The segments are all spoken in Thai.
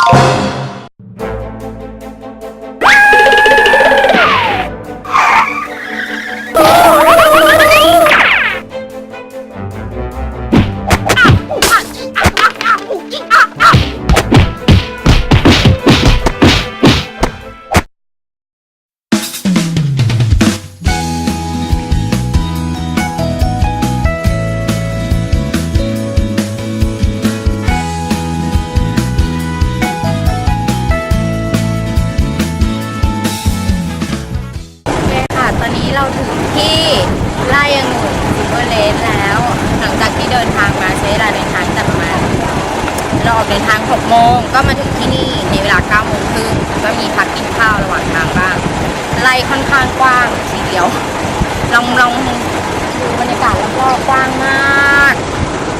Oh! ที่ไร่องุ่นซิเวอร์เลสแล้ว หลังจากที่เดินทางมาใช้เวลาเดินทางแต่ประมาณเราออกเดินทาง6โมงก็มาถึงที่นี่ในเวลา9โมงครึ่งก็มีพักกินข้าวระหว่างทางบ้างไร่ค่อนข้างกว้างทีเดียว ลองลองดูบรรยากาศแล้วก็กว้างมาก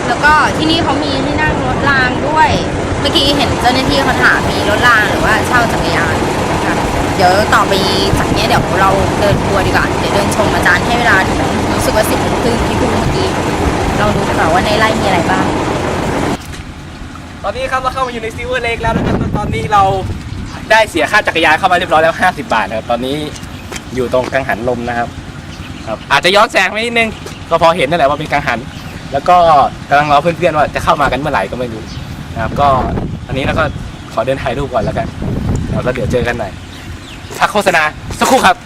แล้วก็ที่นี่เขามีที่นั่งรถรางด้วย เมื่อกี้เห็นเจ้าหน้าที่เขาถามมีรถรางหรือว่าเช่าจักรยาน เดี๋ยวต่อไปจากนี้เดี๋ยวเราเดินทัวร์ดีกว่าเดี๋ยวเดินชมอาจารย์ให้เวลาถึงรู้สึกว่าสิบโมงครึ่งที่พูดเมื่อกี้ลองดูดีกว่าว่าในไร่มีอะไรบ้าง ตอนนี้ครับเราเข้ามาอยู่ในซิเวอร์เลกแล้วนะครับตอนนี้เราได้เสียค่าจักรยานเข้ามาเรียบร้อยแล้ว 50 บาทนะครับตอนนี้อยู่ตรงกังหันลมนะครับครับอาจจะย้อนแสงไปนิดนึงก็พอเห็นนั่นแหละว่าเป็นกังหัน แล้วก็กำลังรอเพื่อนๆว่าจะเข้ามากันเมื่อไหร่ก็ไม่รู้นะครับก็อันนี้เราก็ขอเดินถ่ายรูปก่อนแล้วกันแล้วเดี๋ยวเจอกันหน่อย พักโฆษณาสักครู่ครับ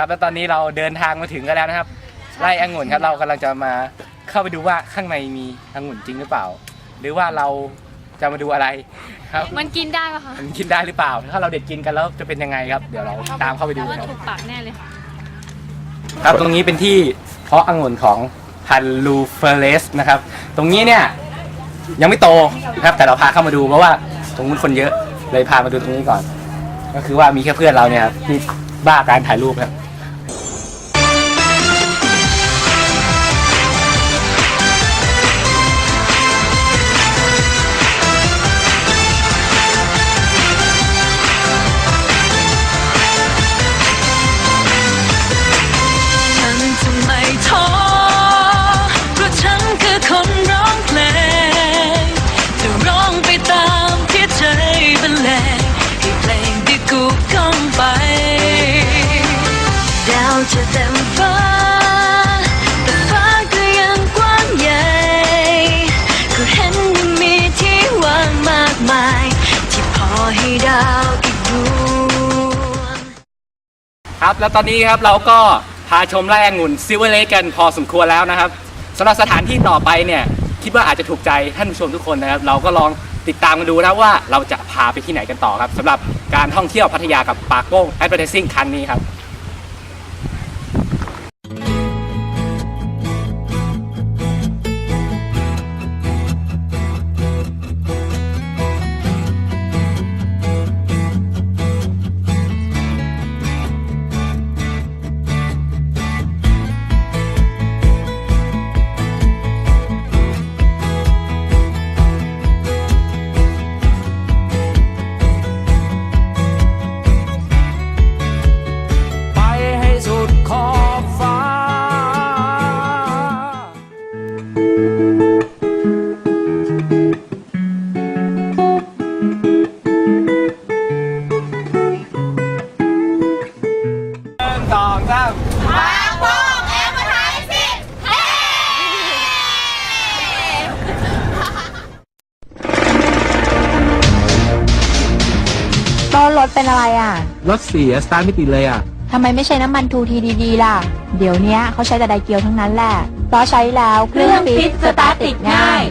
ครับแล้วตอนนี้เราเดินทางมาถึงกันแล้วนะครับไร่องุ่นครับเรากำลังจะมาเข้าไปดูว่าข้างในมีองุ่นจริงหรือเปล่า หรือว่าเราจะมาดูอะไรครับมันกินได้ปะคะมันกินได้หรือเปล่า ถ้าเราเด็ดกินกันแล้วจะเป็นยังไงครับ เดี๋ยวเราตามเข้าไปดูว่าครับถูกปากแน่เลยครับตรงนี้เป็นที่เพาะองุ่นของพันลูเฟเรสนะครับ ตรงนี้เนี่ยยังไม่โตนะครับ แต่เราพาเข้ามาดูเพราะว่าตรงนู้นคนเยอะเลยพามาดูตรงนี้ก่อน ก็คือว่ามีแค่เพื่อนเราเนี่ยครับที่บ้าการถ่ายรูปครับ ครับ แล้วตอนนี้ครับเราก็พาชมไร่องุ่นซิวเวอร์เลกันพอสมควรแล้วนะครับสำหรับสถานที่ต่อไปเนี่ยคิดว่าอาจจะถูกใจท่านผู้ชมทุกคนนะครับ เราก็ลองติดตามกันดูนะว่าเราจะพาไปที่ไหนกันต่อครับสำหรับการท่องเที่ยวพัทยากับปาโก้แอดเวอร์ทซิ่งคันนี้ครับ รถเป็นอะไรอะ รถเสียสตาร์ทไม่ติดเลยอะ ทำไมไม่ใช้น้ำมันทูทีดีๆล่ะ เดี๋ยวเนี้ยเขาใช้แต่ไดเกียวทั้งนั้นแหละเพราะใช้แล้วเครื่องฟิตสตาร์ทติดง่าย